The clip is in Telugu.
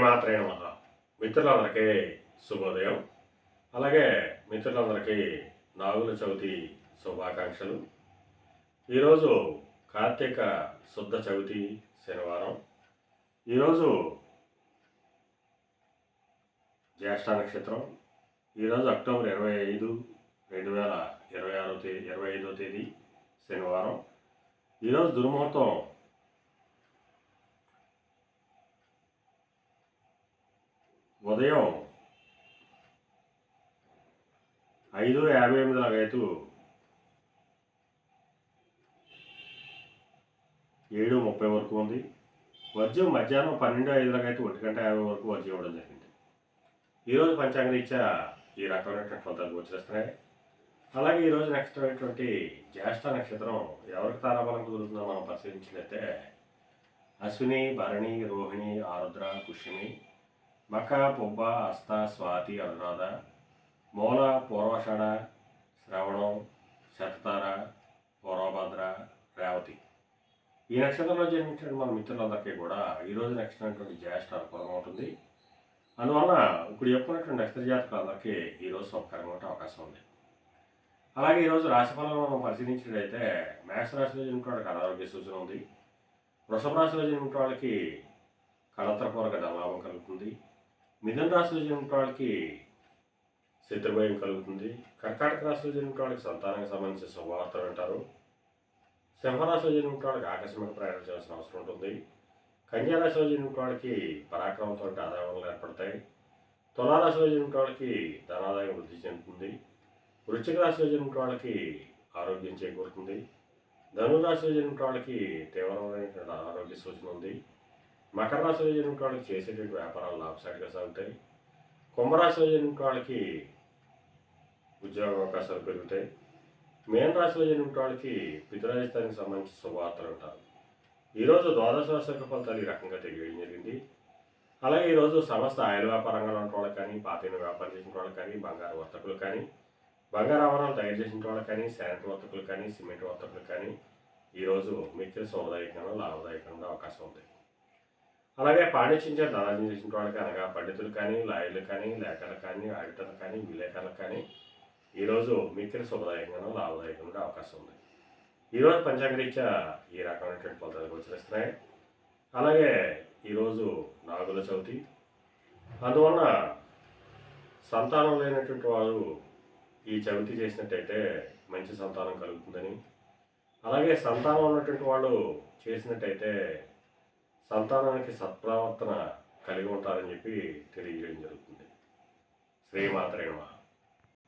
మాత్రమే నమః మిత్రులందరికీ శుభోదయం. అలాగే మిత్రులందరికీ నాగుల చవితి శుభాకాంక్షలు. ఈరోజు కార్తీక శుద్ధ చవితి శనివారం. ఈరోజు జ్యేష్ఠ నక్షత్రం. ఈరోజు అక్టోబర్ ఇరవై ఐదు రెండు వేల ఇరవై ఆరో తేదీ ఇరవై ఐదో తేదీ శనివారం. ఈరోజు దుర్ముహూర్తం ఉదయం ఐదు యాభై ఎనిమిది లాగైతూ ఏడు ముప్పై వరకు ఉంది. వర్జ్యం మధ్యాహ్నం పన్నెండు ఐదు లాగైతే ఒంటి గంట యాభై వరకు వర్జ్యం ఇవ్వడం జరిగింది. ఈరోజు పంచాంగ రీత్యా ఈ రకమైనటువంటి ఫలితాలు గోచరిస్తున్నాయి అలాగే ఈరోజు నెక్స్ట్ అయినటువంటి జ్యేష్ఠ నక్షత్రం ఎవరికి తారాబలం కుదురుతుందో మనం పరిశీలించినట్లయితే అశ్విని భరణి రోహిణి ఆరుద్ర పుష్యమి మక పుబ్బ అస్త స్వాతి అనురాధ మూల పూర్వషణ శ్రవణం శతతార పూర్వభద్ర రేవతి. ఈ నక్షత్రంలో జన్మించిన మన మిత్రులందరికీ కూడా ఈరోజు నక్షత్రం జ్యేష్ఠ అనుకూలంగా ఉంటుంది. అందువలన ఇప్పుడు చెప్పుకున్నటువంటి నక్షత్ర జాతకులందరికీ ఈరోజు శుభకరంగా ఉండే అవకాశం ఉంది. అలాగే ఈరోజు రాశిఫలం మనం పరిశీలించినట్లయితే మేషరాశిలో జన్మించిన వాళ్ళకి అనారోగ్య సూచన ఉంది. వృషభ రాశిలో జన్మించిన వాళ్ళకి కళత్రపూర్వక ధనలాభం కలుగుతుంది. మిథున రాశిలో జన్మించిన వాళ్ళకి శత్రుభయం కలుగుతుంది. కర్కాటక రాశిలో జన్మించిన వాళ్ళకి సంతానానికి సంబంధించిన శుభవార్తలు అంటారు. సింహరాశిలో జన్మించిన వాళ్ళకి ఆకస్మిక ప్రయాణం చేయాల్సిన అవసరం ఉంటుంది. కన్యా రాశిలో జన్మించిన వాళ్ళకి పరాక్రమంతో ఆదాయాలు ఏర్పడతాయి. తులారాశిలో జన్మించిన వాళ్ళకి ధనాదాయం వృద్ధి చెందుతుంది. వృశ్చిక రాశిలో జన్మించిన వాళ్ళకి ఆరోగ్యం చేకూరుతుంది. ధనురాశిలో జన్మించిన వాళ్ళకి తీవ్రమైనటువంటి ఆరోగ్య సూచన ఉంది. మకర రాశిలో జన్మించిన వాళ్ళకి చేసేటువంటి వ్యాపారాలు లాభసాటిగా సాగుతాయి. కుంభరాశిలో జన్మించిన వాళ్ళకి ఉద్యోగ అవకాశాలు పెరుగుతాయి. మేన రాశిలో జన్మించిన వాళ్ళకి పితరాజస్థానికి సంబంధించిన శుభవార్తలు ఉంటారు ఈరోజు ద్వాదశ రాశి యొక్క ఫలితాలు ఈ రకంగా తెలియడం జరిగింది. అలాగే ఈరోజు సమస్త ఆయిల్ వ్యాపారంగా ఉన్న వాళ్ళకి కానీ పాతైన వ్యాపారం చేసిన వాళ్ళకి కానీ బంగారు వర్తకులు కానీ బంగారు ఆభరణాలు తయారు చేసిన వాళ్ళకి కానీ శానిటరీ వర్తకులు కానీ సిమెంట్ వర్తకులు కానీ ఈరోజు మిత్ర శుభదాయకంగా లాభదాయకంగా అవకాశం ఉంది. అలాగే పాండిత్యంచే ధనార్జన చేసిన వాళ్ళకి అనగా పండితులు కానీ లాయర్లు కానీ లేఖలు కానీ ఆడిటర్లు కానీ విలేకరులు కానీ ఈరోజు మిత్ర శుభదాయకంగా లాభదాయకంగా అవకాశం ఉంది. ఈరోజు పంచాంగరీత్యా ఈ రకమైనటువంటి ఫలితాలు గోచరిస్తున్నాయి అలాగే ఈరోజు నాగుల చవితి. అందువలన సంతానం లేనటువంటి వారు ఈ చవితి చేసినట్టయితే మంచి సంతానం కలుగుతుందని. అలాగే సంతానం ఉన్నటువంటి వాళ్ళు చేసినట్టయితే సంతానానికి సత్ప్రవర్తన కలిగి ఉంటారని చెప్పి తెలియజేయడం జరుగుతుంది. శ్రీమాత్రేణ